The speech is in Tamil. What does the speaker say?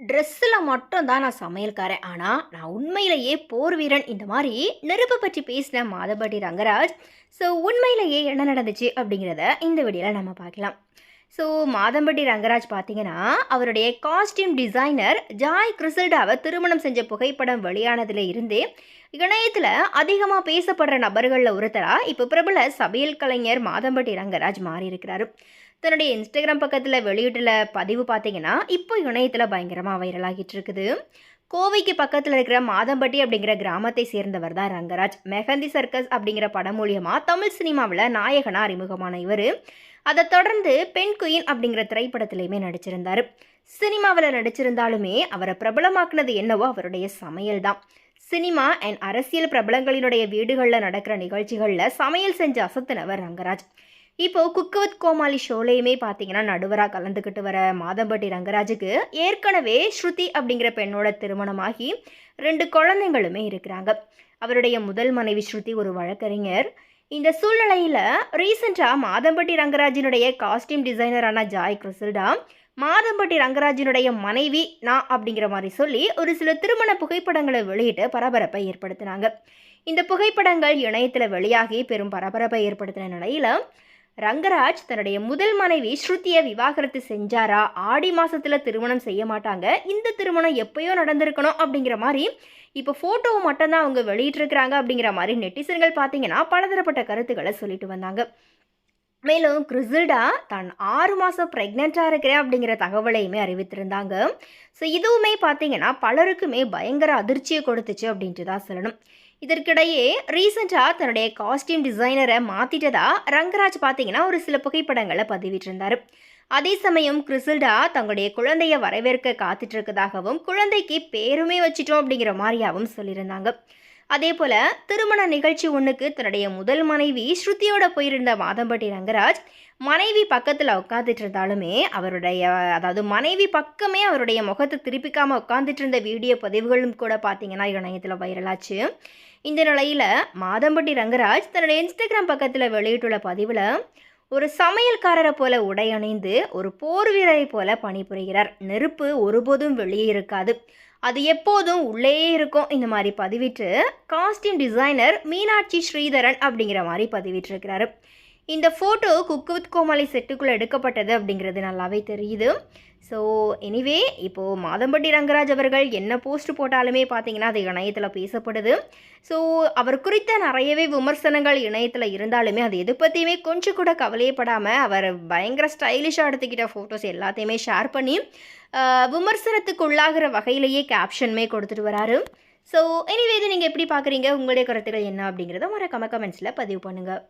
ட்ரெஸ்ஸில் மட்டும் தான் நான் சமையல்காரன். ஆனால் நான் உண்மையிலேயே போர் வீரன். இந்த மாதிரி நெருப்பை பற்றி பேசின மாதபடி ரங்கராஜ் ஸோ உண்மையிலேயே என்ன நடந்துச்சு? அப்படிங்கிறத இந்த வீடியோவில் நம்ம பார்க்கலாம். ஸோ மாதம்பட்டி ரங்கராஜ் பார்த்தீங்கன்னா அவருடைய காஸ்டியூம் டிசைனர் ஜாய் கிறிசல்டாவை திருமணம் செஞ்ச புகைப்படம் வெளியானதில் இருந்தே இணையத்தில் அதிகமாக பேசப்படுற நபர்களில் ஒருத்தராக இப்போ பிரபல சமையல் கலைஞர் மாதம்பட்டி ரங்கராஜ் மாறியிருக்கிறாரு. தன்னுடைய இன்ஸ்டாகிராம் பக்கத்தில் வெளியிட்டுள்ள பதிவு பார்த்தீங்கன்னா இப்போ இணையத்தில் பயங்கரமாக வைரலாகிட்டு இருக்குது. கோவைக்கு பக்கத்தில் இருக்கிற மாதம்பட்டி அப்படிங்கிற கிராமத்தை சேர்ந்தவர் தான் ரங்கராஜ். மெஹந்தி சர்க்கஸ் அப்படிங்கிற படம் மூலியமாக தமிழ் சினிமாவில் நாயகனாக அறிமுகமான இவர். அதை தொடர்ந்து பெண் குயின் அப்படிங்கிற திரைப்படத்திலையுமே நடிச்சிருந்தார். சினிமாவில் நடிச்சிருந்தாலுமே அவரை பிரபலமாக்குனது என்னவோ அவருடைய சமையல் தான். சினிமா அண்ட் அரசியல் பிரபலங்களினுடைய வீடுகளில் நடக்கிற நிகழ்ச்சிகளில் சமையல் செஞ்சு அசத்தினவர் ரங்கராஜ். இப்போது குக்கவத் கோமாளி ஷோலையுமே பார்த்தீங்கன்னா நடுவராக கலந்துக்கிட்டு வர மாதம்பட்டி ரங்கராஜுக்கு ஏற்கனவே ஸ்ருதி அப்படிங்கிற பெண்ணோட திருமணமாகி ரெண்டு குழந்தைங்களுமே இருக்கிறாங்க. அவருடைய முதல் மனைவி ஸ்ருதி ஒரு வழக்கறிஞர். இந்த சூழ்நிலையில் ரீசெண்டாக மாதம்பட்டி ரங்கராஜினுடைய காஸ்டியூம் டிசைனரான ஜாய் கிறிசல்டா மாதம்பட்டி ரங்கராஜினுடைய மனைவி நான் அப்படிங்கிற மாதிரி சொல்லி ஒரு சில திருமண புகைப்படங்களை வெளியிட்டு பரபரப்பை ஏற்படுத்தினாங்க. இந்த புகைப்படங்கள் இணையத்தில் வெளியாகி பெரும் பரபரப்பை ஏற்படுத்தின நிலையில் ரங்கராஜ் தன்னுடைய முதல் மனைவி ஸ்ருதியை விவாகரத்து செஞ்சாரா? ஆடி மாதத்தில் திருமணம் செய்ய மாட்டாங்க. இந்த திருமணம் எப்பயோ நடந்திருக்கணும் அப்படிங்கிற மாதிரி இப்போ ஃபோட்டோவை மட்டும்தான் அவங்க வெளியிட்டிருக்கிறாங்க அப்படிங்கிற மாதிரி நெட்டிசன்கள் பார்த்தீங்கன்னா பலதரப்பட்ட கருத்துக்களை சொல்லிட்டு வந்தாங்க. மேலும் கிறிசில்டா தான் ஆறு மாதம் ப்ரெக்னெண்ட்டாக இருக்கிறேன் அப்படிங்கிற தகவலையுமே அறிவித்திருந்தாங்க. ஸோ இதுவுமே பார்த்தீங்கன்னா பலருக்குமே பயங்கர அதிர்ச்சியை கொடுத்துச்சு அப்படின்ட்டு தான் சொல்லணும். இதற்கிடையே ரீசெண்டாக தன்னுடைய காஸ்டியூம் டிசைனரை மாற்றிட்டதா ரங்கராஜ் பார்த்தீங்கன்னா ஒரு சில புகைப்படங்களை பதிவிட்டிருந்தார். அதே சமயம் கிறிசில்டா தங்களுடைய குழந்தைய வரவேற்க காத்துட்டு இருக்கதாகவும் குழந்தைக்கு பேருமே வச்சிட்டோம் அப்படிங்கிற மாதிரியாகவும் சொல்லியிருந்தாங்க. அதே போல் திருமண நிகழ்ச்சி ஒன்றுக்கு தன்னுடைய முதல் மனைவி ஸ்ருதியோட போயிருந்த மாதம்பட்டி ரங்கராஜ் மனைவி பக்கத்தில் உட்காந்துட்டு இருந்தாலுமே அவருடைய அதாவது மனைவி பக்கமே அவருடைய முகத்தை திருப்பிக்காமல் உட்காந்துட்டு இருந்த வீடியோ பதிவுகளும் கூட பார்த்தீங்கன்னா இணையத்தில் வைரலாச்சு. இந்த நிலையில் மாதம்பட்டி ரங்கராஜ் தன்னுடைய இன்ஸ்டாகிராம் பக்கத்தில் வெளியிட்டுள்ள பதிவில் ஒரு சமையல்காரரை போல உடை அணிந்து ஒரு போர் வீரரை போல பணிபுரிகிறார். நெருப்பு ஒருபோதும் வெளியே இருக்காது. அது எப்போதும் உள்ளே இருக்கும். இந்த மாதிரி பதிவிட்டு காஸ்டியூம் டிசைனர் மீனாட்சி ஸ்ரீதரன் அப்படிங்கிற மாதிரி பதிவிட்டிருக்கிறாரு. இந்த ஃபோட்டோ குக்கு வித் கோமாளி செட்டுக்குள்ளே எடுக்கப்பட்டது அப்படிங்கிறது நல்லாவே தெரியுது. ஸோ எனிவே இப்போது மாதம்பட்டி ரங்கராஜ் அவர்கள் என்ன போஸ்ட் போட்டாலுமே பார்த்தீங்கன்னா அது இணையத்தில் பேசப்படுது. ஸோ அவர் குறித்த நிறையவே விமர்சனங்கள் இணையத்தில் இருந்தாலுமே அது எது பற்றியுமே கொஞ்சம் கூட கவலையப்படாமல் அவர் பயங்கர ஸ்டைலிஷாக எடுத்துக்கிட்ட ஃபோட்டோஸ் எல்லாத்தையுமே ஷேர் பண்ணி விமர்சனத்துக்கு உள்ளாகிற வகையிலேயே கேப்ஷனுமே கொடுத்துட்டு வராரு. ஸோ எனிவே இது நீங்கள் எப்படி பார்க்குறீங்க உங்களுடைய கருத்துக்கள் என்ன அப்படிங்கிறத மறக்காம கமெண்ட்ஸில் பதிவு பண்ணுங்கள்